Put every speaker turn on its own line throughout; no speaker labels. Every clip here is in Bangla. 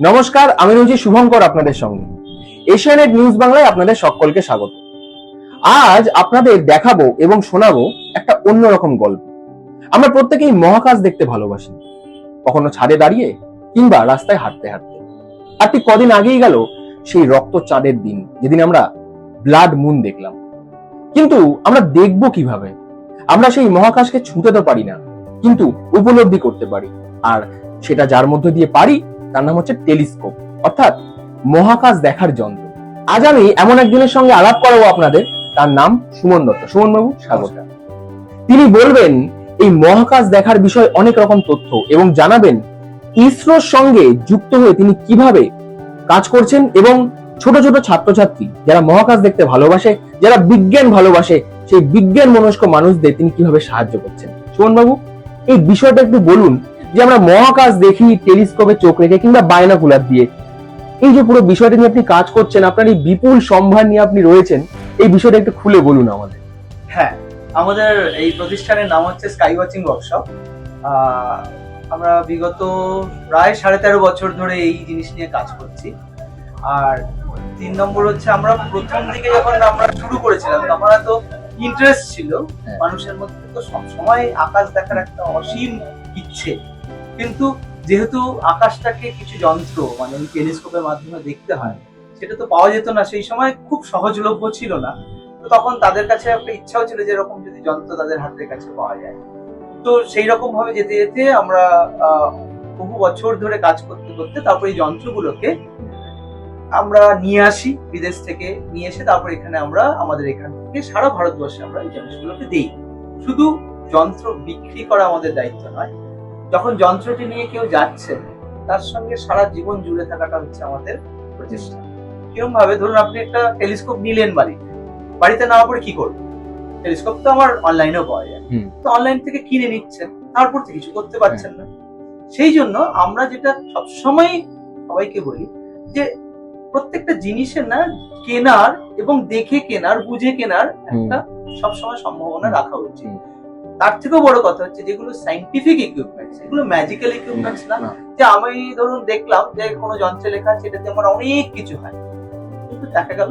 নমস্কার, আমি রয়েছি শুভঙ্কর আপনাদের সঙ্গে। এশিয়ানেট নিউজ বাংলায় আপনাদের সকলকে স্বাগত। আজ আপনাদের দেখাবো এবং শোনাবো একটা অন্যরকম গল্প। আমরা প্রত্যেকেই মহাকাশ দেখতে ভালোবাসি। কখনো ছাদে দাঁড়িয়ে কিংবা রাস্তায় হাঁটতে হাঁটতে। আর ঠিক কদিন আগেই গেল সেই রক্ত চাঁদের দিন, যেদিন আমরা ব্লাড মুন দেখলাম। কিন্তু আমরা দেখব কীভাবে? আমরা সেই মহাকাশকে ছুঁতে তো পারি না, কিন্তু উপলব্ধি করতে পারি। আর সেটা যার মধ্য দিয়ে পারি তার নাম হচ্ছে টেলিস্কোপ, অর্থাৎ মহাকাশ দেখার যন্ত্র। আজ আমি এমন একজনের সঙ্গে আলাপ করাবো আপনাদের, তার নাম সুমন দত্ত। সুমন বাবু, স্বাগত। তিনি বলবেন, এই মহাকাশ দেখার বিষয়ে অনেক রকম তথ্য এবং জানাবেন ইসরোর সঙ্গে যুক্ত হয়ে তিনি কীভাবে কাজ করছেন এবং ছোট ছোট ছাত্রছাত্রী যারা মহাকাশ দেখতে ভালোবাসে, যারা বিজ্ঞান ভালোবাসে, সেই বিজ্ঞান মনস্ক মানুষদের তিনি কীভাবে সাহায্য করছেন। সুমন বাবু, এই বিষয়টা একটু বলুন যে আমরা মহাকাশ দেখি টেলিস্কোপে চোখ রেখে কিংবা বায়নাকুলার দিয়ে। এই যে পুরো বিষয়টা নিয়ে আপনি কাজ করছেন আপনার এই বিপুল সম্ভার নিয়ে আপনি রয়েছেন এই বিষয়টা একটু খুলে বলুন আমাদের।
হ্যাঁ আমাদের এই প্রতিষ্ঠানের নাম হচ্ছে স্কাই ওয়াচিং ওয়ার্কশপ আমরা বিগত প্রায় সাড়ে তেরো বছর ধরে এই জিনিস নিয়ে কাজ করছি। আর তিন নম্বর হচ্ছে আমরা প্রথম দিকে যখন আমরা শুরু করেছিলাম তখন তো ইন্টারেস্ট ছিল।
হ্যাঁ।
মানুষের মধ্যে তো সবসময় আকাশ দেখার একটা অসীম ইচ্ছে। কিন্তু যেহেতু আকাশটাকে কিছু যন্ত্র মানে ওই টেলিস্কোপের মাধ্যমে দেখতে হয়, সেটা তো পাওয়া যেত না। সেই সময় খুব সহজলভ্য ছিল না। তো তখন তাদের কাছে একটা ইচ্ছাও ছিল যে এরকম যদি যন্ত্র তাদের হাতের কাছে পাওয়া যায়। তো সেই রকম ভাবে যেতে যেতে আমরা বহু বছর ধরে কাজ করতে করতে তারপরে এই যন্ত্রগুলোকে আমরা নিয়ে আসি, বিদেশ থেকে নিয়ে এসে তারপর এখানে আমরা, আমাদের এখান থেকে সারা ভারতবর্ষে আমরা এই জিনিসগুলোকে দিই। শুধু যন্ত্র বিক্রি করা আমাদের দায়িত্ব নয় যখন যন্ত্রটি নিয়ে কেউ যাচ্ছে তার সঙ্গে সারা জীবন জুড়ে থাকাটা হচ্ছে আমাদের প্রচেষ্টা। কীরকম ভাবে ধরুন আপনি একটা টেলিস্কোপ নিলেন বাড়িতে বাড়িতে নেওয়ার পরে কি করবেন? টেলিস্কোপ তো আমার অনলাইনেও পাওয়া যায়। তো অনলাইন থেকে কিনে নিচ্ছেন তারপর তো কিছু করতে পারছেন না। সেই জন্য আমরা যেটা সবসময় সবাইকে বলি যে প্রত্যেকটা জিনিসের না কেনার এবং দেখে কেনার বুঝে কেনার একটা সবসময় সম্ভাবনা রাখা উচিত। তার থেকেও বড় কথা হচ্ছে যেগুলো সাইন্টিফিক ইকুইপমেন্টস এগুলো ম্যাজিক্যাল ইকুইপমেন্টস না। যে আমি ধরুন দেখলাম যে কোনো যন্ত্রে লেখা আছে এটাতে আমার অনেক কিছু হয়। কিন্তু দেখা গেল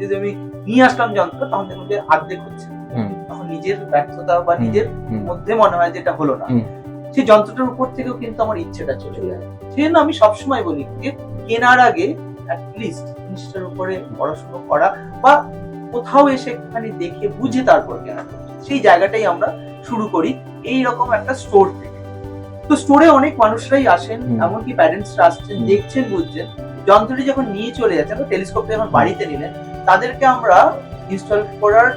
যদি আমি নিয়ে আসলাম যন্ত্র তখন দেখুন যে অর্ধেক হচ্ছে। তখন নিজের ব্যর্থতা বা নিজের মধ্যে মনে হয় যেটা হলো না। সেই যন্ত্রটার উপর থেকেও কিন্তু আমার ইচ্ছেটা চলে যায়। সেই জন্য আমি সবসময় বলি যে কেনার আগে লিস্ট জিনিসটার উপরে পড়াশোনা করা বা কোথাও এসে একটুখানি দেখে বুঝে তারপর কেনা সেই জায়গাটাই আমরা শুরু করি এই রকম একটা স্টোর থেকে। তো স্টোরে অনেক মানুষরাই আসেন এমনকি প্যারেন্টসরা আসছেন দেখছেন বুঝছেন। যন্ত্রটি যখন নিয়ে চলে যাচ্ছেন টেলিস্কোপটা যখন বাড়িতে নিলেন তাদেরকে আমরা ইনস্টল করার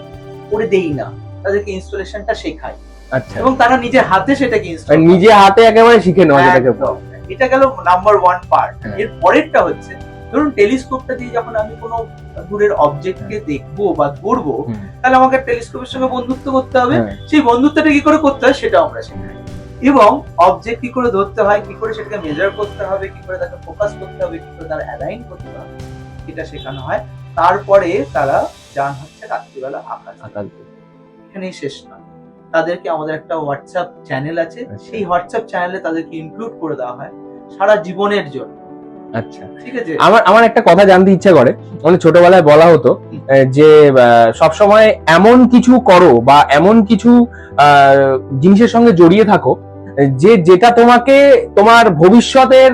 করে দেই না। তাদেরকে ইনস্টলেশনটা শেখাই।
আচ্ছা।
এবং তারা নিজের হাতে সেটাকে ইনস্টল
নিজে হাতে একেবারে শিখে নেওয়া
এটা গেল নাম্বার ওয়ান পার্ট। এর পরেরটা হচ্ছে ধরুন টেলিস্কোপটা দিয়ে যখন আমি কোনো দূরের অবজেক্টকে দেখব বা ধরবো তাহলে আমাকে টেলিস্কোপের সঙ্গে বন্ধুত্ব করতে হবে।
হ্যাঁ।
সেই বন্ধুত্বটা কি করে করতে হয় সেটা আমরা শেখাই এবং অবজেক্ট কি করে ধরতে হয় কি করে সেটাকে মেজার করতে হবে কি করে তাকে ফোকাস করতে হবে কি করে তারা অ্যালাইন করতে হবে এটা শেখানো হয়। তারপরে তারা যান হচ্ছে রাত্রিবেলা আকাশ
আকাশ
এখানেই শেষ নয়। তাদেরকে আমাদের একটা হোয়াটসঅ্যাপ চ্যানেল আছে।
আচ্ছা।
সেই হোয়াটসঅ্যাপ চ্যানেলে তাদেরকে ইনক্লুড করে দেওয়া হয় সারা জীবনের জন্য।
আচ্ছা।
ঠিক আছে।
আমার আমার একটা কথা জানতে ইচ্ছা করে। মানে ছোটবেলায় বলা হতো যে সবসময় এমন কিছু করো বা এমন কিছু জিনিসের সঙ্গে জড়িয়ে থাকো যে যেটা তোমাকে তোমার ভবিষ্যতের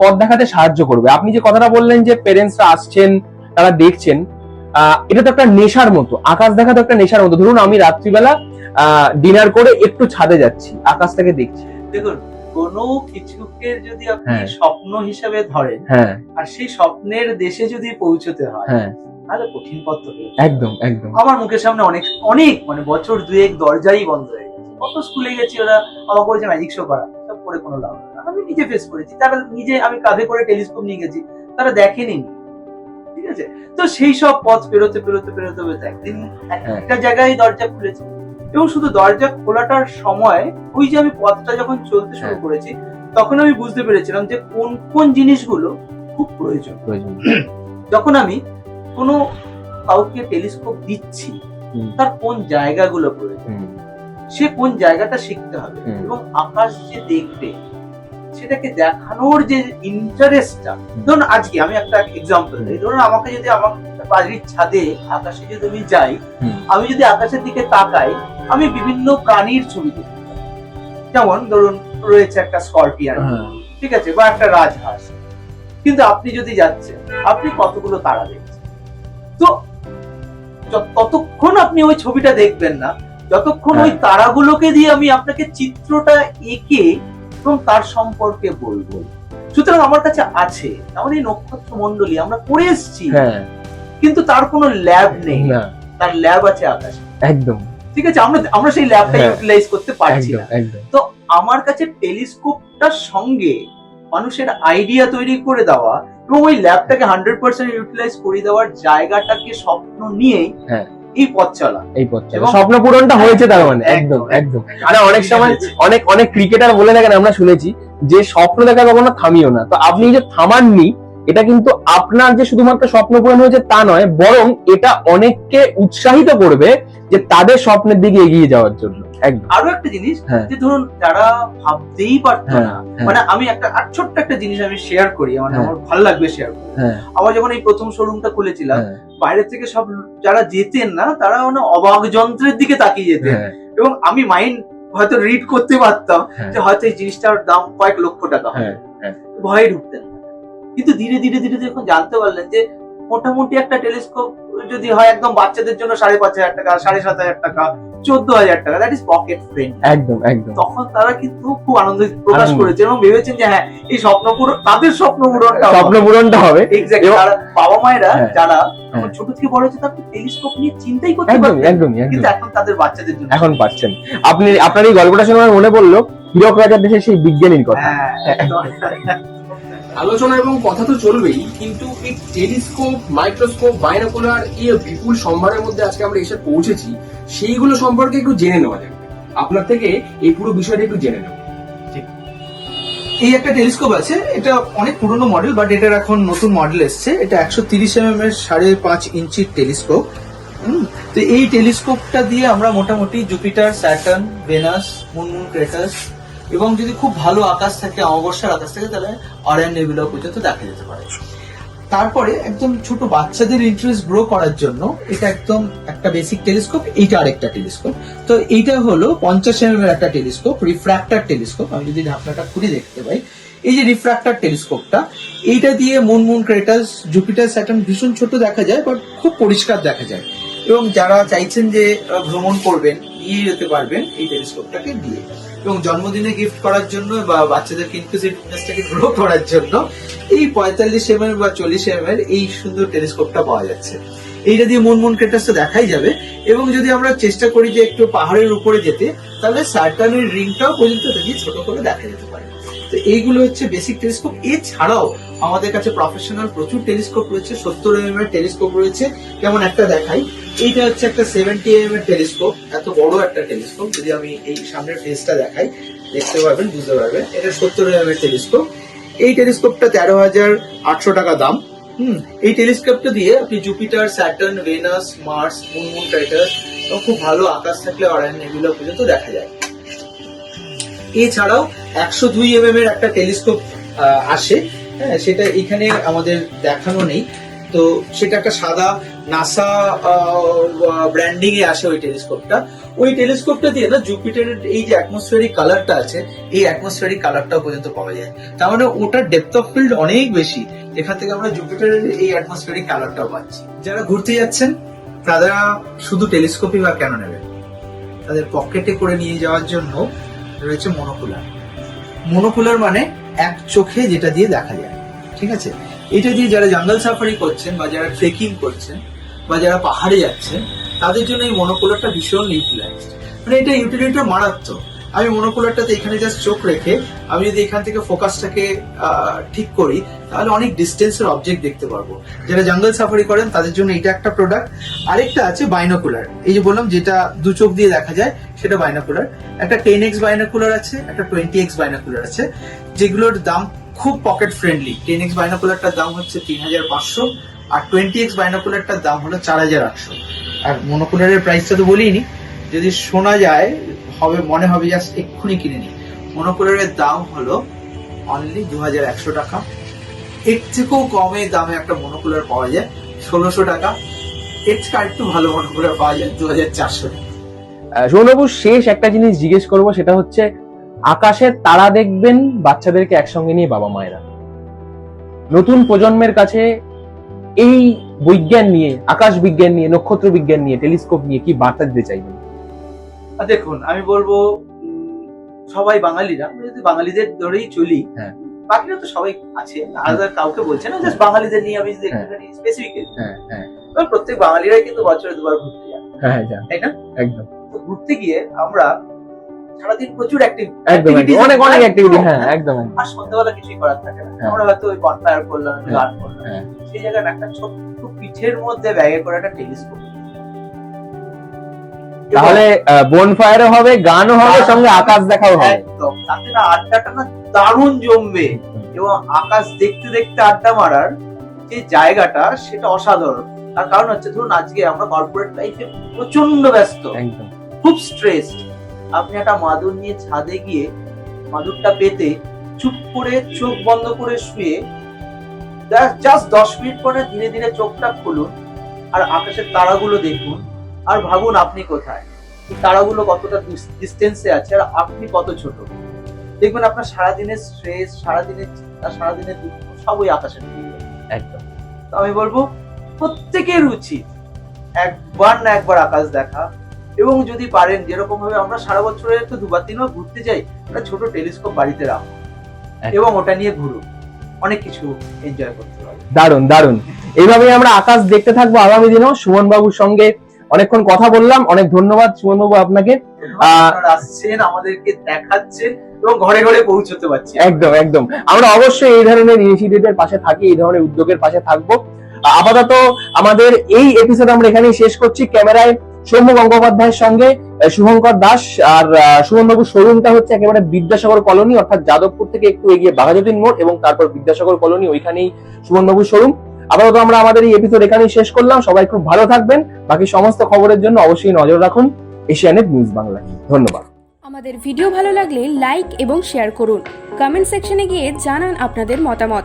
পথ দেখাতে সাহায্য করবে। আপনি যে কথাটা বললেন যে পেরেন্টসরা আসছেন তারা দেখছেন আহ, এটা তো একটা নেশার মতো। আকাশ দেখা তো একটা নেশার মতো। ধরুন আমি রাত্রিবেলা ডিনার করে একটু ছাদে যাচ্ছি আকাশটাকে দেখছি।
দেখুন কোনো কিছুকে যদি আপনি
হ্যাঁ।
স্বপ্ন হিসেবে ধরেন
হ্যাঁ।
আর সেই স্বপ্নের দেশে যদি পৌঁছতে হয়
হ্যাঁ।
তাহলে কঠিন পথ
একদম একদম।
আমার মুখের সামনে অনেক অনেক মানে বছর দুয়েক দরজাই বন্ধ হয়ে গেছে। কত স্কুলে গেছি ওরা আমাকে বলেছে ম্যাজিক শো করা সব করে কোনো লাভ আমি নিজে ফেস করেছি। তারা নিজে আমি কাঁধে করে টেলিস্কোপ নিয়ে গেছি তারা দেখেনি। ঠিক আছে? তো সেই সব পথ পেরোতে পেরোতে পেরোতে পেরোতে একদিন একটা জায়গায় দরজা খুলেছে। এবং শুধু দরজা খোলাটার সময় ওই যে আমি পথটা যখন চলতে শুরু
হ্যাঁ।
করেছি তখন আমি বুঝতে পেরেছিলাম যে কোন কোন জিনিসগুলো খুব প্রয়োজন। যখন আমি কোনো কাউকে টেলিস্কোপ দিচ্ছি তার কোন জায়গাগুলো প্রয়োজন? সে কোন জায়গাটা শিখতে হবে? এবং আকাশ যে দেখবে সেটাকে দেখানোর যে ইন্টারেস্টটা ধরুন আজকে আমি একটা এক্সাম্পল দিই। ধরুন আমাকে যদি আমার বাড়ির ছাদে আকাশে যদি আমি যাই আমি যদি আকাশের দিকে তাকাই আমি বিভিন্ন প্রাণীর ছবি দেখি যেমন ধরুন রয়েছে একটা স্করপিয়ান
হ্যাঁ।
ঠিক আছে বা একটা রাজহাঁস। কিন্তু আপনি যদি যাচ্ছেন আপনি কতগুলো তারা দেখছেন? তো ততক্ষণ আপনি ওই ছবিটা দেখবেন না যতক্ষণ ওই তারাগুলোকে দিয়ে আমি আপনাকে চিত্রটা এঁকে এবং তার সম্পর্কে বলব। সুতরাং আমার কাছে আছে আমাদের এই নক্ষত্র মন্ডলী আমরা পড়ে এসেছি।
হ্যাঁ।
কিন্তু তার কোনো ল্যাব নেই। তার ল্যাব আছে আকাশে।
একদম।
ঠিক আছে আমরা আমরা সেই ল্যাবটা। ইউটিলাইজ করতে পারছি না।
একদম।
আমার কাছে টেলিস্কোপটার সঙ্গে মানুষের আইডিয়া তৈরি করে দেওয়া এবং ওই ল্যাবটাকে হান্ড্রেড পার্সেন্ট ইউটিলাইজ করে দেওয়ার জায়গাটাকে স্বপ্ন নিয়েই
হ্যাঁ।
এই পথ চলা।
এই পথ চলা। স্বপ্ন পূরণটা হয়েছে তার মানে।
একদম,
একদম মানে অনেক সময় অনেক অনেক ক্রিকেটার বলে থাকেন আমরা শুনেছি যে স্বপ্ন দেখা কখনো থামিও না। তো আপনি যে থামাননি এটা কিন্তু আপনার যে শুধুমাত্র স্বপ্ন পূরণ হয়েছে তা নয় বরং এটা অনেককে উৎসাহিত করবে যে তাদের স্বপ্নের দিকে এগিয়ে যাওয়ার জন্য
আরও একটা জিনিস
হ্যাঁ।
যে ধরুন যারা ভাবতেই পারতো
হ্যাঁ,
না
হ্যাঁ।
মানে আমি একটা ছোট্ট একটা জিনিস আমি শেয়ার করি মানে
হ্যাঁ।
আমার ভালো লাগবে শেয়ার
হ্যাঁ
আমার যখন এই প্রথম শোরুমটা খুলেছিলাম
হ্যাঁ,
বাইরে থেকে সব যারা যেতেন না তারা মানে অবাক যন্ত্রের দিকে তাকিয়ে যেতেন
হ্যাঁ,
এবং আমি মাইন্ড হয়তো রিড করতে পারতাম
হ্যাঁ।
যে হয়তো এই জিনিসটার দাম কয়েক লক্ষ টাকা
হ্যাঁ, হ্যাঁ।
ভয়ে ঢুকতেন। কিন্তু ধীরে ধীরে ধীরে যখন জানতে পারলেন যে মোটামুটি একটা টেলিস্কোপ যদি হয় একদম বাচ্চাদের জন্য সাড়ে পাঁচ হাজার টাকা সাড়ে সাত হাজার টাকা চোদ্দ হাজার টাকা দ্যাট ইজ পকেট ফ্রেন্ড
একদম একদম।
তখন তারা কিন্তু খুব আনন্দ প্রকাশ করেছে এবং ভেবেছেন যে হ্যাঁ এই স্বপ্ন পূরণ তাদের স্বপ্ন পূরণটা
স্বপ্ন পূরণটা হবে।
এক্স্যাক্টলি বাবা মায়েরা
হ্যাঁ।
যারা
হ্যাঁ।
ছোট থেকে বড় হয়েছে তারা টেলিস্কোপ নিয়ে চিন্তাই করতে
একদম একদম
কিন্তু এখন তাদের বাচ্চাদের জন্য।
এখন পাচ্ছেন। আপনি আপনার এই গল্পটা শুনে মনে পড়ল হীরক রাজার দেশের সেই বিজ্ঞানীর কথা।
হ্যাঁ একদম।
আলোচনা এবং কথা তো চলবেই, কিন্তু এই টেলিস্কোপ, মাইক্রোস্কোপ, বাইনোকুলার এই বিপুল সম্ভারের মধ্যে আজকে আমরা এসে পৌঁছেছি, সেইগুলো সম্পর্কে একটু জেনে নেওয়া যাবে আপনার থেকে এই পুরো বিষয়টা একটু জেনে নেব
এই একটা টেলিস্কোপ আছে, এটা অনেক পুরনো মডেল, বাট এটার এখন নতুন মডেল এসছে। এটা একশো তিরিশ এম এর সাড়ে পাঁচ ইঞ্চির টেলিস্কোপ তো এই টেলিস্কোপটা দিয়ে আমরা মোটামুটি Jupiter Saturn Venus moon moon craters এবং যদি খুব ভালো আকাশ থাকে, অমাবস্যার আকাশ থাকে, তাহলে অরিয়ন নেবুলা পর্যন্ত দেখা যেতে পারে। তারপরে একদম ছোট বাচ্চাদের ইন্টারেস্ট গ্রো করার জন্য এটা একদম একটা বেসিক টেলিস্কোপ এইটা আরেকটা টেলিস্কোপ তো এইটা হলো পঞ্চাশ এম একটা টেলিস্কোপ রিফ্র্যাক্টার টেলিস্কোপ আমি যদি ঢাকনাটা খুলে দেখতে পাই, এই যে রিফ্র্যাক্টার টেলিস্কোপটা এইটা দিয়ে moon moon craters Jupiter Saturn ভীষণ ছোট দেখা যায় বাট খুব পরিষ্কার দেখা যায়। এবং যারা চাইছেন যে ভ্রমণ করবেন, নিয়ে যেতে পারবেন এই টেলিস্কোপটাকে দিয়ে। এবং জন্মদিনে গিফট করার জন্য বা বাচ্চাদেরকে ইনক্লুসিভনেসটাকে গ্রো করার জন্য এই পঁয়তাল্লিশ এম বা চল্লিশ এম এই সুন্দর টেলিস্কোপটা পাওয়া যাচ্ছে। এইটা দিয়ে মুন মুন ক্রেটাসটা দেখাই যাবে। এবং যদি আমরা চেষ্টা করি যে একটু পাহাড়ের উপরে যেতে, তাহলে স্যাটার্নের রিংটাও পর্যন্ত দিয়ে ছোট করে দেখা যেতে পারে। তো এইগুলো হচ্ছে বেসিক টেলিস্কোপ এছাড়াও আমাদের কাছে প্রফেশনাল প্রচুর টেলিস্কোপ রয়েছে। সত্তর এম এর টেলিস্কোপ রয়েছে। যেমন একটা দেখাই এইটা হচ্ছে একটা সেভেন্টি এম এর টেলিস্কোপ এত বড় একটা টেলিস্কোপ যদি আমি এই সামনের ফেসটা দেখাই, দেখতে পারবেন, বুঝতে পারবেন, এটা সত্তর এম এর টেলিস্কোপ এই টেলিস্কোপটা তেরো হাজার আটশো টাকা দাম। হুম, এই টেলিস্কোপটা দিয়ে আপনি Jupiter Saturn Venus Mars moon moon Titus খুব ভালো আকাশ থাকলে অরায়ন নেগুলা পর্যন্ত দেখা যায়। এছাড়াও একশো দুই এম এর একটা টেলিস্কোপ আসে। হ্যাঁ সেটা এখানে আমাদের দেখানো নেই। তো সেটা একটা সাদা নাসা ব্র্যান্ডিং এ আসে ওই টেলিস্কোপটা ওই টেলিস্কোপটা দিয়ে না জুপিটারের এই যে অ্যাটমসফিয়ারিক কালারটা আছে, এই অ্যাটমসফিয়ারিক কালারটাও পর্যন্ত পাওয়া যায়। তার মানে ওটার ডেপথ অফ ফিল্ড অনেক বেশি। এখান থেকে আমরা জুপিটারের এই অ্যাটমসফিয়ারিক কালারটাও পাচ্ছি। যারা ঘুরতে যাচ্ছেন, তারা শুধু টেলিস্কোপই বা কেন নেবেন? তাদের পকেটে করে নিয়ে যাওয়ার জন্য রয়েছে মনোকুলার মনোকুলার মানে এক চোখে যেটা দিয়ে দেখা যায়। ঠিক আছে? এটা দিয়ে যারা জঙ্গল সাফারি করছেন বা যারা ট্রেকিং করছেন বা যারা পাহাড়ে যাচ্ছে, তাদের জন্য এই মনোকুলারটা ভীষণ ইউটিলাইজড মানে এটা ইউটিলিটিটা মারাত্মক। আমি মনোকুলারটাতে এখানে জাস্ট চোখ রেখে, আমি যদি এখান থেকে ফোকাসটাকে ঠিক করি, তাহলে অনেক ডিস্টেন্সের অবজেক্ট দেখতে পারব। যারা জঙ্গল সাফারি করেন, তাদের জন্য এটা একটা প্রোডাক্ট আরেকটা আছে বাইনোকুলার এই যে বললাম, যেটা দু চোখ দিয়ে দেখা যায়, সেটা বাইনোকুলার একটা টেন এক্স বাইনোকুলার আছে, একটা টোয়েন্টি এক্স বাইনোকুলার আছে, যেগুলোর দাম খুব পকেট ফ্রেন্ডলি টেন এক্স বাইনোকুলারটার দাম হচ্ছে তিন হাজার পাঁচশো। আর টোয়েন্টি এক্স বাইনোকুলারটার দাম হলো চার হাজার আটশো। আর মনোকুলারের প্রাইসটা তো বলিনি। যদি শোনা যায়, হবে, মনে হবে জাস্ট এক্ষুনি কিনে নি মনোকুলারের দাম হলো অনলি দু হাজার একশো টাকা। এর থেকেও কমে দামে একটা মনোকুলার পাওয়া যায়, ষোলোশো টাকা। এর থেকে আরেকটু ভালো মনোকুলার পাওয়া যায় দু হাজার চারশো টাকা।
সৌরভবাবু শেষ একটা জিনিস জিজ্ঞেস করব, সেটা হচ্ছে আকাশের তারা দেখবেন বাচ্চাদেরকে একসঙ্গে নিয়ে বাবা মায়েরা নতুন প্রজন্মের কাছে এই বিজ্ঞান নিয়ে আকাশ বিজ্ঞান নিয়ে নক্ষত্র বিজ্ঞান নিয়ে টেলিস্কোপ নিয়ে কি বার্তা দিতে চাইবেন?
দেখুন আমি বলব সবাই বাঙালিরা যদি বাঙালিদের ধরেই চলি
হ্যাঁ।
বাকিরা তো সবাই আছে আলাদা কাউকে বলছে না জাস্ট বাঙালিদের নিয়ে আমি যদি
হ্যাঁ।
একটুখানি স্পেসিফিক
হ্যাঁ হ্যাঁ।
প্রত্যেক বাঙালিরাই কিন্তু বছরে দুবার ঘুরতে যায়
হ্যাঁ হ্যাঁ।
তাই না?
একদম।
তো ঘুরতে গিয়ে আমরা সারাদিন প্রচুর অ্যাক্টিভ
একদম একদম। অনেক অনেক অ্যাক্টিভিটি হ্যাঁ একদম।
আর সন্ধ্যাবেলা কিছুই করার থাকে না।
হ্যাঁ।
আমরা হয়তো ওই বনফায়ার করলাম
হ্যাঁ।
গান করলাম।
হ্যাঁ।
সেই জায়গায় একটা ছোট্ট পিঠের মধ্যে ব্যাগে করে একটা টেলিস্কোপ
তাহলে বোন ফায়ারও হবে গানও হবে সঙ্গে আকাশ দেখাও হবে।
একদম। তাতে না আড্ডাটা না দারুণ জমবে। এবং আকাশ দেখতে দেখতে আড্ডা মারার যে জায়গাটা সেটা অসাধারণ। তার কারণ হচ্ছে ধরুন আজকে আমরা কর্পোরেট লাইফে প্রচণ্ড ব্যস্ত। খুব স্ট্রেস আপনি একটা মাদুর নিয়ে ছাদে গিয়ে মাদুরটা পেতে চুপ করে চোখ বন্ধ করে শুয়ে জাস্ট দশ মিনিট পরে ধীরে ধীরে চোখটা খুলুন আর আকাশের তারাগুলো দেখুন আর ভাবুন আপনি কোথায়। এই তারাগুলো কতটা ডিস্টেন্সে আছে আর আপনি কত ছোট? দেখবেন আপনার সারাদিনের স্ট্রেস সারাদিনের চিন্তা সারাদিনের দুঃখ সবই ওই আকাশের
একদম।
তো আমি বলব প্রত্যেকের উচিত একবার না একবার আকাশ দেখা এবং যদি পারেন যেরকম ভাবে আমরা সারা বছরে তো দুবার তিনবার ঘুরতে যাই একটা ছোট টেলিস্কোপ বাড়িতে রাখো এবং ওটা নিয়ে ঘুরুন। অনেক কিছু এনজয় করতে পারবে
দারুণ দারুণ এইভাবে আমরা আকাশ দেখতে থাকব আগামী দিনেও। সুমন বাবুর সঙ্গে অনেকক্ষণ কথা বললাম। অনেক ধন্যবাদ সুমন বাবু আপনাকে
আসছেন আমাদেরকে দেখাচ্ছেন এবং ঘরে ঘরে পৌঁছতে পারছি।
একদম একদম। আমরা অবশ্যই এই ধরনের ইনিশিয়েটিভের পাশে থাকি এই ধরনের উদ্যোগের পাশে থাকব। আপাতত আমাদের এই এপিসোড আমরা এখানেই শেষ করছি। ক্যামেরায় সৌম্য গঙ্গোপাধ্যায়ের সঙ্গে শুভঙ্কর দাস আর সুমন বাবুর শোরুমটা হচ্ছে একেবারে বিদ্যাসাগর কলোনি, অর্থাৎ যাদবপুর থেকে একটু এগিয়ে বাঘাযতীন মোড় এবং তারপর বিদ্যাসাগর কলোনি, ওইখানেই সুমন বাবুর শোরুম। আপাতত আমরা আমাদের এই এপিসোড এখানেই শেষ করলাম। সবাই খুব ভালো থাকবেন। বাকি সমস্ত খবরের জন্য অবশ্যই নজর রাখুন এশিয়ানেট নিউজ বাংলায়। ধন্যবাদ।
আমাদের ভিডিও ভালো লাগলে লাইক এবং শেয়ার করুন। কমেন্ট সেকশনে গিয়ে জানান আপনাদের মতামত।